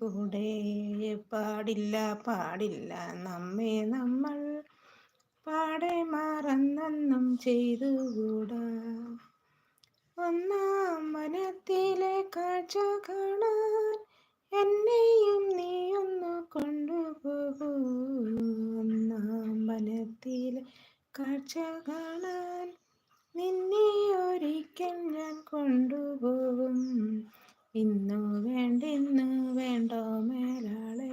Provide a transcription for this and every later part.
കൂടെ പാടില്ല പാടില്ല. നമ്മെ നമ്മൾ പാടെ മറന്നൊന്നും ചെയ്തുകൂടാ? ഒന്നാം വനത്തിലെ കാഴ്ച കാണാൻ എന്നെയും നീ ഒന്ന് കൊണ്ടുപോകൂ. ഒന്നാം വനത്തിലെ കാഴ്ച കാണാൻ നിന്നെ ഒരിക്കൽ ഞാൻ കൊണ്ടുപോകും. ഇന്നു വേണ്ടിന്നു വേണ്ടോ മേലാളെ?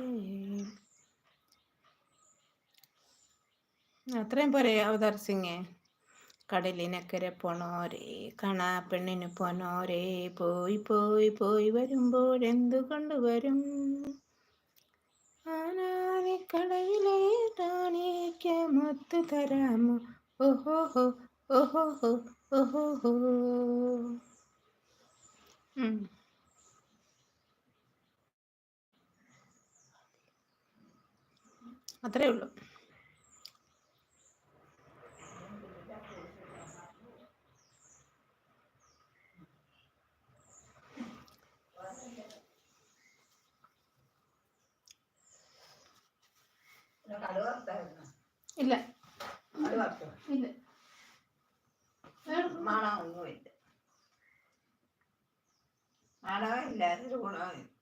അത്രയും പോരെ അവതാർ സിംഗ്. കടലിനക്കരെ പോണോരേ കാണാ പെണ്ണിന് പോണോരേ പോയി പോയി പോയി വരുമ്പോഴെന്തു കൊണ്ടുവരും ആനാദിക്കടവിലെ റാണിക്ക് മൊത്തു തരാമോ? ഓഹോ ഹോ ഓഹോ ഹോ അത്രേ ഉള്ളൂ. ഇല്ല. ഇല്ല. മണമൊന്നുമില്ല ഇല്ല അതൊരു ഗുണമില്ല.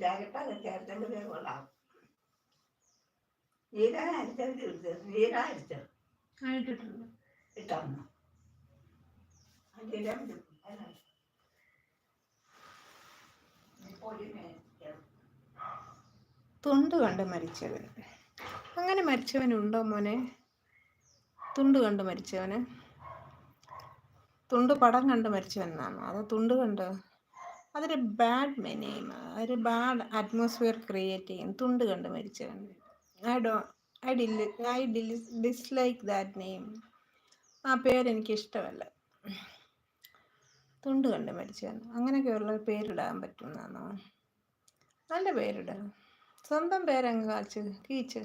ജാക്കട്ടൊക്കെ ചേർത്തെങ്കിലേ കൊള്ളാം. ജീര അരിച്ചത് ജീര അരിച്ചത് ഇട്ടു. ജീരം തുണ്ട് കണ്ട് മരിച്ചവൻ അങ്ങനെ മരിച്ചവനുണ്ടോ മോനെ? തുണ്ട് കണ്ട് മരിച്ചവന്. തുണ്ട് പടം കണ്ട് മരിച്ചവനാണോ അതോ തുണ്ട് കണ്ട് അതൊരു ബാഡ് മെനേം ഒരു ബാഡ് അറ്റ്മോസ്ഫിയർ ക്രിയേറ്റ് ചെയ്യും. തുണ്ട് കണ്ട് മരിച്ചവൻ I do I d I d dislike that name ആ പേരെനിക്ക് ഇഷ്ടമല്ല. തുണ്ട് കണ്ട് മരിച്ചവൻ അങ്ങനെയൊക്കെയുള്ള പേരിടാൻ പറ്റുന്നതാണോ നല്ല പേരിടാം. സ്വന്തം പേരങ്ങ് കാച്ച് കീച്ച്.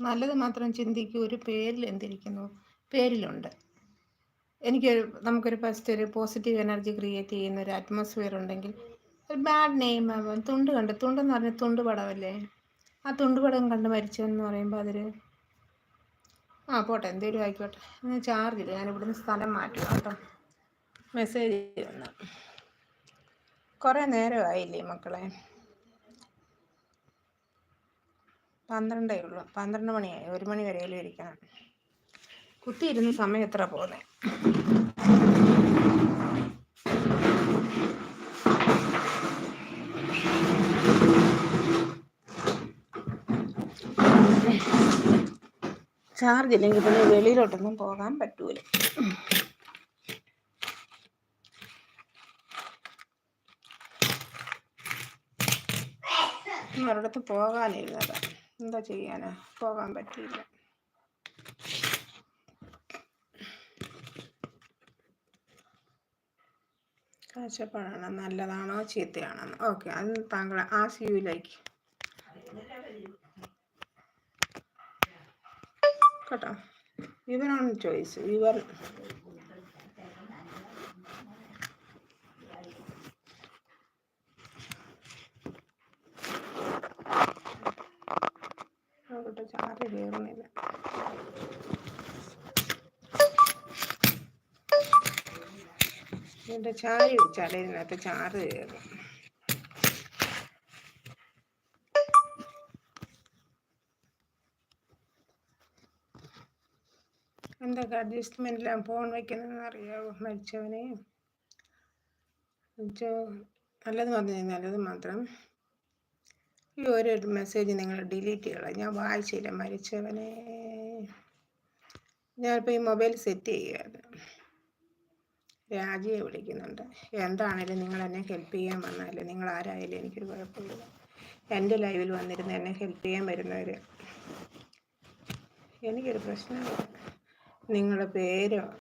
നല്ലത് മാത്രം ചിന്തിക്കൂ ഒരു പേരിൽ എന്തിരിക്കുന്നു? പേരിലുണ്ട്. എനിക്കൊരു നമുക്കൊരു ഫസ്റ്റ് ഒരു പോസിറ്റീവ് എനർജി ക്രിയേറ്റ് ചെയ്യുന്ന ഒരു അറ്റ്മോസ്ഫിയർ ഉണ്ടെങ്കിൽ ഒരു ബാഡ് നെയിം ആവാം തുണ്ട് കണ്ട് തുണ്ടെന്ന് പറഞ്ഞാൽ തുണ്ട് പടമല്ലേ ആ തുണ്ട് പടം കണ്ട് മരിച്ചെന്ന് പറയുമ്പോൾ അതൊരു ആ പോട്ടെ എന്തേലും ആയിക്കോട്ടെ. ചാർജ് ഇല്ല. ഞാൻ ഇവിടുന്ന് സ്ഥലം മാറ്റും. കേട്ടോ മെസ്സേജ് വന്നു. കുറേ നേരമായില്ലേ മക്കളെ? പന്ത്രണ്ടേ ഉള്ളൂ. പന്ത്രണ്ട് മണിയായി. ഒരു മണി വരെയും ഇരിക്കണം. കുത്തിയിരുന്ന സമയം എത്ര പോകുന്നത് ചാർജ് ഇല്ലെങ്കിൽ പിന്നെ വെളിയിലോട്ടൊന്നും പോകാൻ പറ്റൂല. ഒരിടത്ത് പോകാനിരുന്നതാണ് എന്താ ചെയ്യാനാ? പോകാൻ പറ്റിയില്ല. കാഴ്ചപ്പാടാണ്. നല്ലതാണോ ചീത്തയാണോ? ഓക്കെ അത് താങ്കൾ ആ സിയുയിലേക്ക് കേട്ടോ. യുവർ ഓൺ ചോയ്സ് ഇവർ ചാറ് കയറുന്നില്ല ഇതിന്റെ ചാരി ഇതിനകത്ത് ചാറ് കയറും എന്തൊക്കെ അഡ്ജസ്റ്റ്മെന്റിലാണ് ഫോൺ വയ്ക്കുന്നതെന്ന് അറിയാമോ മരിച്ചവനെ? നല്ലത് പറഞ്ഞു നല്ലത് മാത്രം. ഈ മെസ്സേജ് നിങ്ങൾ ഡിലീറ്റ് ചെയ്യണം. ഞാൻ വായിച്ചില്ല മരിച്ചവനെ. ഞാനിപ്പോൾ ഈ മൊബൈൽ സെറ്റ് ചെയ്യുകയാണ്. രാജിയെ വിളിക്കുന്നുണ്ട്. എന്താണേലും നിങ്ങൾ എന്നെ ഹെൽപ്പ് ചെയ്യാൻ വന്നാലും നിങ്ങൾ ആരായാലും എനിക്കൊരു കുഴപ്പമില്ല. എന്റെ ലൈവിൽ വന്നിരുന്ന് എന്നെ ഹെൽപ്പ് ചെയ്യാൻ വരുന്നവർ എനിക്കൊരു പ്രശ്നമില്ല. നിങ്ങളുടെ പേരോ